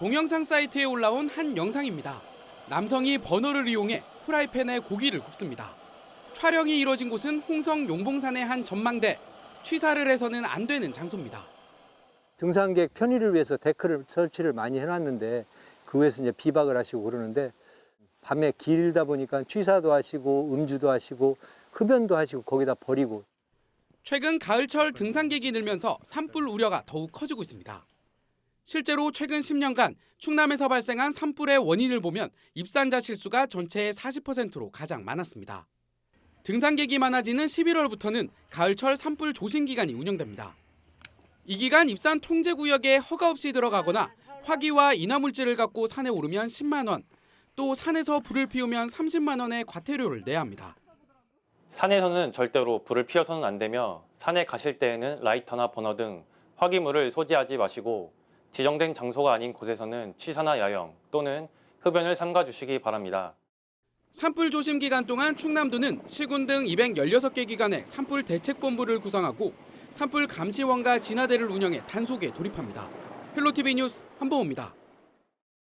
동영상 사이트에 올라온 한 영상입니다. 남성이 버너를 이용해 프라이팬에 고기를 굽습니다. 촬영이 이뤄진 곳은 홍성 용봉산의 한 전망대. 취사를 해서는 안 되는 장소입니다. 등산객 편의를 위해서 데크를 설치를 많이 해놨는데 그 위에서 이제 비박을 하시고 그러는데 밤에 길다 보니까 취사도 하시고 음주도 하시고 흡연도 하시고 거기다 버리고 최근 가을철 등산객이 늘면서 산불 우려가 더욱 커지고 있습니다. 실제로 최근 10년간 충남에서 발생한 산불의 원인을 보면 입산자 실수가 전체의 40%로 가장 많았습니다. 등산객이 많아지는 11월부터는 가을철 산불 조심 기간이 운영됩니다. 이 기간 입산 통제 구역에 허가 없이 들어가거나 화기와 인화물질을 갖고 산에 오르면 10만 원, 또 산에서 불을 피우면 30만 원의 과태료를 내야 합니다. 산에서는 절대로 불을 피워서는 안 되며 산에 가실 때에는 라이터나 버너 등 화기물을 소지하지 마시고 지정된 장소가 아닌 곳에서는 취사나 야영 또는 흡연을 삼가 주시기 바랍니다. 산불 조심 기간 동안 충남도는 시군 등 216개 기관의 산불 대책본부를 구성하고 산불 감시원과 진화대를 운영해 단속에 돌입합니다. 헬로티비 뉴스 한보호입니다.